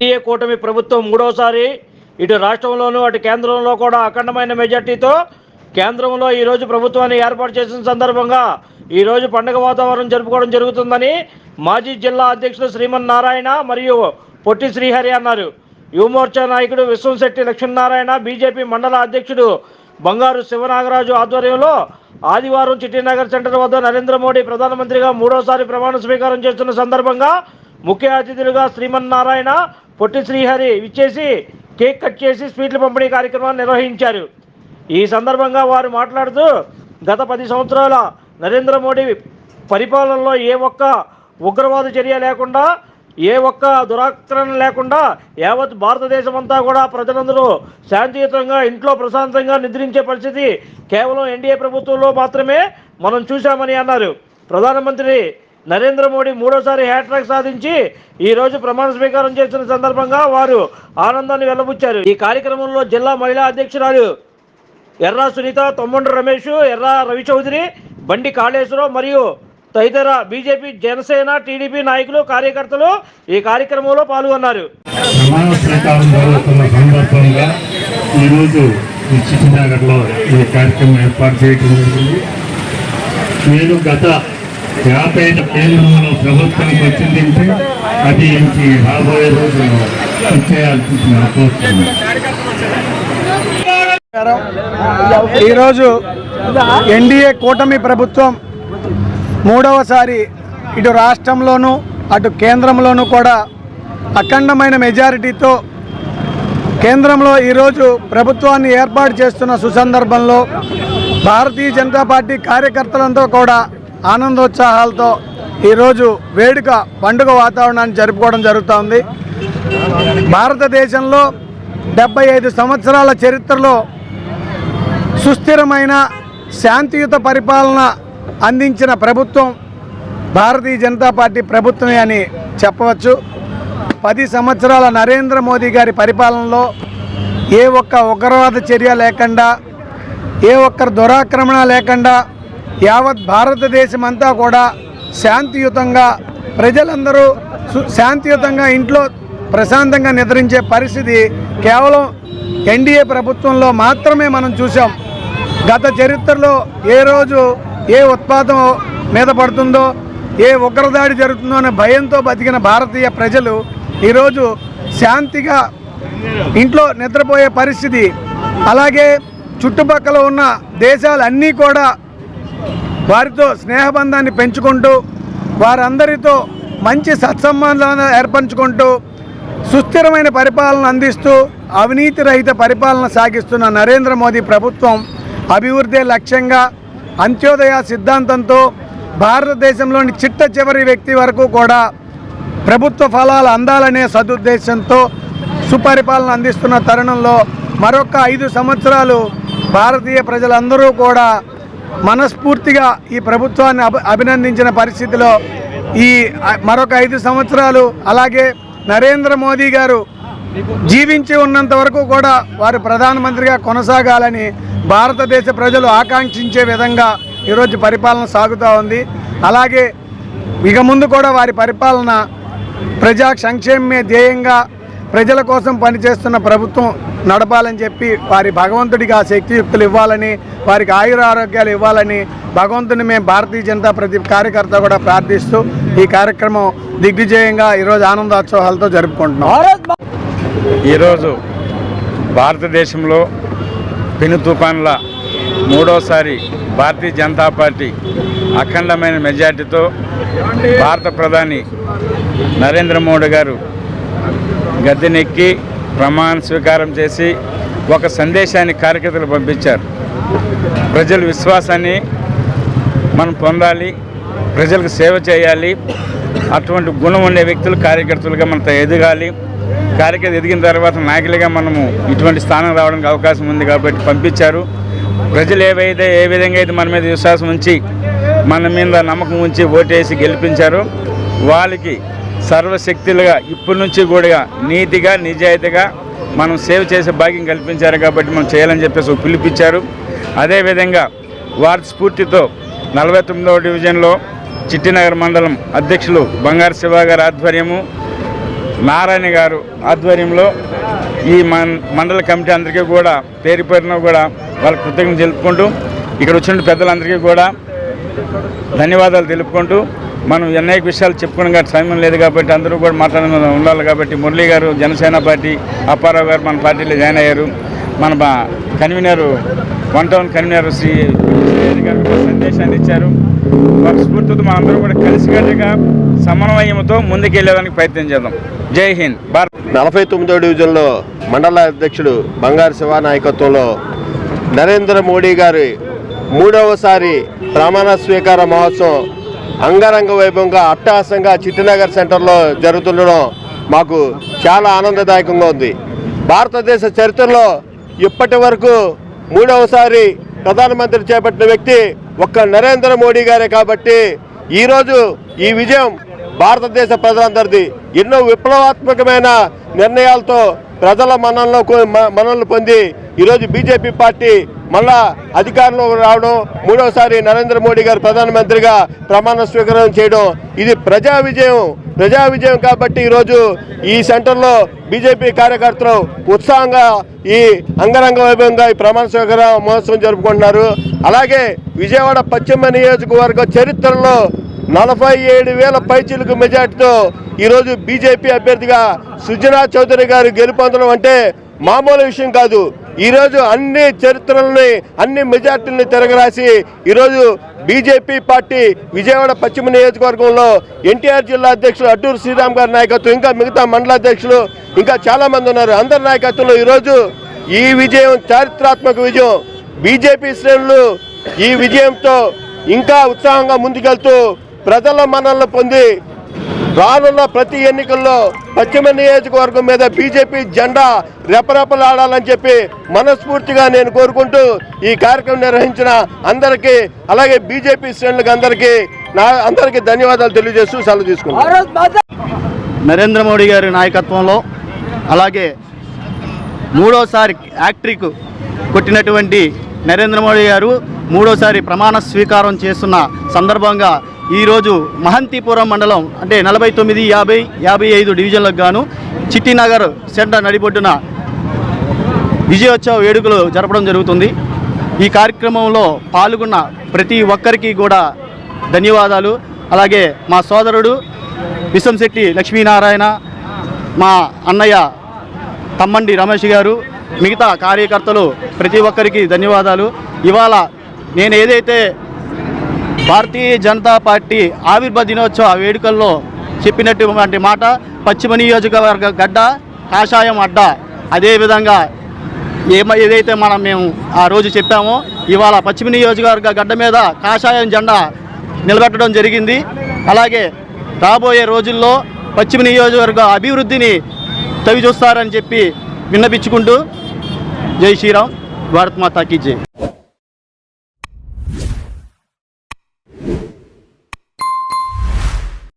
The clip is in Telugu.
ఎన్డీఏ కూటమి ప్రభుత్వం మూడోసారి ఇటు రాష్ట్రంలోనూ అటు కేంద్రంలో కూడా అఖండమైన మెజార్టీతో కేంద్రంలో ఈరోజు ప్రభుత్వాన్ని ఏర్పాటు చేసిన సందర్భంగా ఈరోజు పండుగ వాతావరణం జరుపుకోవడం జరుగుతుందని మాజీ జిల్లా అధ్యక్షుడు శ్రీమన్ నారాయణ మరియు పొట్టి శ్రీహరి అన్నారు. యువమోర్చా నాయకుడు విశ్వంశెట్టి లక్ష్మీనారాయణ బీజేపీ మండల అధ్యక్షుడు బంగారు శివనాగరాజు ఆధ్వర్యంలో ఆదివారం చిట్టినగర్ సెంటర్ వద్ద నరేంద్ర మోడీ ప్రధానమంత్రిగా మూడోసారి ప్రమాణ స్వీకారం చేస్తున్న సందర్భంగా ముఖ్య అతిథులుగా శ్రీమన్నారాయణ పొట్టి శ్రీహరి ఇచ్చేసి కేక్ కట్ చేసి స్వీట్ల పంపిణీ కార్యక్రమాన్ని నిర్వహించారు. ఈ సందర్భంగా వారు మాట్లాడుతూ గత పది సంవత్సరాల నరేంద్ర మోడీ పరిపాలనలో ఏ ఒక్క ఉగ్రవాద చర్య లేకుండా ఏ ఒక్క దురాక్రమణ లేకుండా యావత్ భారతదేశం అంతా కూడా ప్రజలందరూ శాంతియుతంగా ఇంట్లో ప్రశాంతంగా నిద్రించే పరిస్థితి కేవలం ఎన్డీఏ ప్రభుత్వంలో మాత్రమే మనం చూశామని అన్నారు. ప్రధానమంత్రి నరేంద్ర మోడీ మూడోసారి హ్యాట్రాక్ సాధించి ఈ రోజు ప్రమాణ స్వీకారం చేసిన సందర్భంగా వారు ఆనందాన్ని వెల్లబుచ్చారు ఈ కార్యక్రమంలో జిల్లా మహిళా అధ్యక్షురాలు ఎర్రా సునీత తొమ్మండ్రు రమేష్ ఎర్రా రవి చౌదరి బండి కాళేశ్వరరావు మరియు తదితర బీజేపీ జనసేన టీడీపీ నాయకులు కార్యకర్తలు ఈ కార్యక్రమంలో పాల్గొన్నారు. ఈరోజు ఈ కార్యక్రమం ఏర్పాటు చేయడం జరిగింది. నేను గత యాభై కేంద్రంలో ప్రభుత్వానికి వచ్చిందంటే అది ఇంటి రాబోయే రోజుల్లో చేయాల్సింది ఈరోజు ఎన్డీఏ కూటమి ప్రభుత్వం మూడవసారి ఇటు రాష్ట్రంలోనూ అటు కేంద్రంలోనూ కూడా అఖండమైన మెజారిటీతో కేంద్రంలో ఈరోజు ప్రభుత్వాన్ని ఏర్పాటు చేస్తున్న సుసందర్భంలో భారతీయ జనతా పార్టీ కార్యకర్తలంతా కూడా ఆనందోత్సాహాలతో ఈరోజు వేడుక పండుగ వాతావరణాన్ని జరుపుకోవడం జరుగుతోంది. భారతదేశంలో డెబ్బై ఐదు సంవత్సరాల చరిత్రలో సుస్థిరమైన శాంతియుత పరిపాలన అందించిన ప్రభుత్వం భారతీయ జనతా పార్టీ ప్రభుత్వమే అని చెప్పవచ్చు. పది సంవత్సరాల నరేంద్ర మోదీ గారి పరిపాలనలో ఏ ఒక్క ఉగ్రవాద చర్య లేకుండా ఏ ఒక్కరు దురాక్రమణ లేకుండా యావత్ భారతదేశం అంతా కూడా శాంతియుతంగా ప్రజలందరూ శాంతియుతంగా ఇంట్లో ప్రశాంతంగా నిద్రించే పరిస్థితి కేవలం ఎన్డీఏ ప్రభుత్వంలో మాత్రమే మనం చూసాం గత చరిత్రలో ఏ రోజు ఏ ఉత్పాదం మీద పడుతుందో ఏ ఉగ్రదాడి జరుగుతుందో అనే భయంతో బతికిన భారతీయ ప్రజలు ఈరోజు శాంతిగా ఇంట్లో నిద్రపోయే పరిస్థితి. అలాగే చుట్టుపక్కల ఉన్న దేశాలన్నీ కూడా వారితో స్నేహబంధాన్ని పెంచుకుంటూ వారందరితో మంచి సత్సంబంధాలను ఏర్పరచుకుంటూ సుస్థిరమైన పరిపాలన అందిస్తూ అవినీతి రహిత పరిపాలన సాగిస్తున్న నరేంద్ర మోదీ ప్రభుత్వం అభివృద్ధి లక్ష్యంగా అంత్యోదయ సిద్ధాంతంతో భారతదేశంలోని చిట్ట చివరి వ్యక్తి వరకు కూడా ప్రభుత్వ ఫలాలు అందాలనే సదుద్దేశంతో సుపరిపాలన అందిస్తున్న తరుణంలో మరొక ఐదు సంవత్సరాలు భారతీయ ప్రజలందరూ కూడా మనస్ఫూర్తిగా ఈ ప్రభుత్వాన్ని అభి అభినందించిన పరిస్థితిలో ఈ మరొక ఐదు సంవత్సరాలు అలాగే నరేంద్ర మోదీ గారు జీవించి ఉన్నంత వరకు కూడా వారు ప్రధానమంత్రిగా కొనసాగాలని భారతదేశ ప్రజలు ఆకాంక్షించే విధంగా ఈరోజు పరిపాలన సాగుతూ ఉంది. అలాగే ఇక ముందు కూడా వారి పరిపాలన ప్రజా సంక్షేమమే ధ్యేయంగా ప్రజల కోసం పనిచేస్తున్న ప్రభుత్వం నడపాలని చెప్పి వారి భగవంతుడికి ఆ శక్తియుక్తులు ఇవ్వాలని వారికి ఆయుర ఆరోగ్యాలు ఇవ్వాలని భగవంతుని మేము భారతీయ జనతా ప్రతి కార్యకర్త కూడా ప్రార్థిస్తూ ఈ కార్యక్రమం దిగ్విజయంగా ఈరోజు ఆనందోత్సవాలతో జరుపుకుంటున్నాం. ఈరోజు భారతదేశంలో పెను తుఫాన్ల మూడోసారి భారతీయ జనతా పార్టీ అఖండమైన మెజార్టీతో భారత ప్రధాని నరేంద్ర మోడీ గారు గద్దెనెక్కి ప్రమాణ స్వీకారం చేసి ఒక సందేశాన్ని కార్యకర్తలు పంపించారు. ప్రజల విశ్వాసాన్ని మనం పొందాలి ప్రజలకు సేవ చేయాలి అటువంటి గుణం ఉండే వ్యక్తులు కార్యకర్తలుగా మనం ఎదగాలి. కార్యకర్త ఎదిగిన తర్వాత నాయకులుగా మనము ఇటువంటి స్థానం రావడానికి అవకాశం ఉంది కాబట్టి పంపించారు. ప్రజలు ఏవైతే ఏ విధంగా అయితే మన మీద విశ్వాసం ఉంచి మన మీద నమ్మకం ఉంచి ఓటేసి గెలిపించారో వాళ్ళకి సర్వశక్తులుగా ఇప్పటి నుంచి కూడా నీతిగా నిజాయితీగా మనం సేవ చేసే భాగ్యం కల్పించారు కాబట్టి మనం చేయాలని చెప్పేసి పిలిపించారు అదేవిధంగా వారి స్ఫూర్తితో నలభై తొమ్మిదవ డివిజన్లో చిట్టినగర్ మండలం అధ్యక్షులు బంగారు శివ గారి ఆధ్వర్యము నారాయణ గారు ఆధ్వర్యంలో ఈ మండల కమిటీ అందరికీ కూడా పేరు పేరున కూడా వాళ్ళ కృతజ్ఞత తెలుపుకుంటూ ఇక్కడ వచ్చిన పెద్దలందరికీ కూడా ధన్యవాదాలు తెలుపుకుంటూ మనం అనేక విషయాలు చెప్పుకోవడం కాబట్టి సమయం లేదు కాబట్టి అందరూ కూడా మాట్లాడడం ఉండాలి కాబట్టి మురళీ గారు జనసేన పార్టీ అప్పారావు గారు మన పార్టీలో జాయిన్ అయ్యారు. మన convener one town convener Shri గారు సందేశాన్ని ఇచ్చారు. వారి స్ఫూర్తితో మనందరూ కూడా కలిసికట్టుగా సమన్వయంతో ముందుకెళ్ళేదానికి ప్రయత్నం చేద్దాం. జై హింద్. భారత్. నలభై తొమ్మిదో డివిజన్లో మండల అధ్యక్షుడు బంగారు శివ నాయకత్వంలో నరేంద్ర మోడీ గారి మూడవసారి ప్రమాణ స్వీకార మహోత్సవం అంగరంగ వైభవంగా అట్టహాసంగా చిట్టినగర్ సెంటర్లో జరుగుతుండడం మాకు చాలా ఆనందదాయకంగా ఉంది. భారతదేశ చరిత్రలో ఇప్పటి వరకు మూడవసారి ప్రధానమంత్రి చేపట్టిన వ్యక్తి ఒక్క నరేంద్ర మోడీ గారే కాబట్టి ఈరోజు ఈ విజయం భారతదేశ ప్రజలందరిది ఎన్నో విప్లవాత్మకమైన నిర్ణయాలతో ప్రజల మన్ననలో మనల్ని పొంది ఈరోజు బీజేపీ పార్టీ మళ్ళా అధికారంలో రావడం మూడోసారి నరేంద్ర మోడీ గారు ప్రధానమంత్రిగా ప్రమాణ స్వీకారం చేయడం ఇది ప్రజా విజయం ప్రజా విజయం కాబట్టి ఈరోజు ఈ సెంటర్లో బీజేపీ కార్యకర్తలు ఉత్సాహంగా ఈ అంగరంగ వైభవంగా ఈ ప్రమాణ స్వీకార మహోత్సవం జరుపుకుంటున్నారు. అలాగే విజయవాడ పశ్చిమ నియోజకవర్గ చరిత్రలో నలభై ఏడు వేల పైచీలకు మెజార్టీతో ఈరోజు బీజేపీ అభ్యర్థిగా సుజనా చౌదరి గారు గెలుపొందడం అంటే మామూలు విషయం కాదు. ఈరోజు అన్ని చరిత్రలని అన్ని మెజార్టీలని తిరగరాసి ఈరోజు బీజేపీ పార్టీ విజయవాడ పశ్చిమ నియోజకవర్గంలో ఎన్టీఆర్ జిల్లా అధ్యక్షులు అడ్డూరు శ్రీరామ్ గారి నాయకత్వం ఇంకా మిగతా మండలాధ్యక్షులు ఇంకా చాలామంది ఉన్నారు. అందరి నాయకత్వంలో ఈరోజు ఈ విజయం చారిత్రాత్మక విజయం. బీజేపీ శ్రేణులు ఈ విజయంతో ఇంకా ఉత్సాహంగా ముందుకెళ్తూ ప్రజల మన్ననలు పొంది రానున్న ప్రతి ఎన్నికల్లో పశ్చిమ నియోజకవర్గం మీద బీజేపీ జెండా రెపరెపలాడాలని చెప్పి మనస్ఫూర్తిగా నేను కోరుకుంటూ ఈ కార్యక్రమం నిర్వహించిన అందరికీ అలాగే బీజేపీ శ్రేణులకు అందరికీ నా అందరికీ ధన్యవాదాలు తెలియజేస్తూ సెలవు తీసుకున్నాను నరేంద్ర మోడీ గారి నాయకత్వంలో అలాగే మూడోసారి యాక్ట్రిక్ కొట్టినటువంటి నరేంద్ర మోడీ గారు మూడోసారి ప్రమాణ స్వీకారం చేస్తున్న సందర్భంగా ఈరోజు మహంతిపురం మండలం అంటే నలభై తొమ్మిది యాభై యాభై ఐదు డివిజన్లకు గాను చిట్టినగర్ సెంటర్ నడిబొడ్డున విజయోత్సవ వేడుకలు జరపడం జరుగుతుంది. ఈ కార్యక్రమంలో పాల్గొన్న ప్రతి ఒక్కరికి కూడా ధన్యవాదాలు. అలాగే మా సోదరుడు విశంశెట్టి లక్ష్మీనారాయణ మా అన్నయ్య తమ్మండి రమేష్ గారు మిగతా కార్యకర్తలు ప్రతి ఒక్కరికి ధన్యవాదాలు. ఇవాళ నేను ఏదైతే భారతీయ జనతా పార్టీ ఆవిర్భ దినోత్సవ వేడుకల్లో చెప్పినటువంటి మాట పశ్చిమ నియోజకవర్గ గడ్డ కాషాయం అడ్డ. అదేవిధంగా ఏమ ఏదైతే మనం మేము ఆ రోజు చెప్పామో ఇవాళ పశ్చిమ నియోజకవర్గ గడ్డ మీద కాషాయం జెండా నిలబెట్టడం జరిగింది. అలాగే రాబోయే రోజుల్లో పశ్చిమ నియోజకవర్గ అభివృద్ధిని తవి చూస్తారని చెప్పి విన్నపించుకుంటూ జై శ్రీరామ్ భారత్ మాతాకి జై.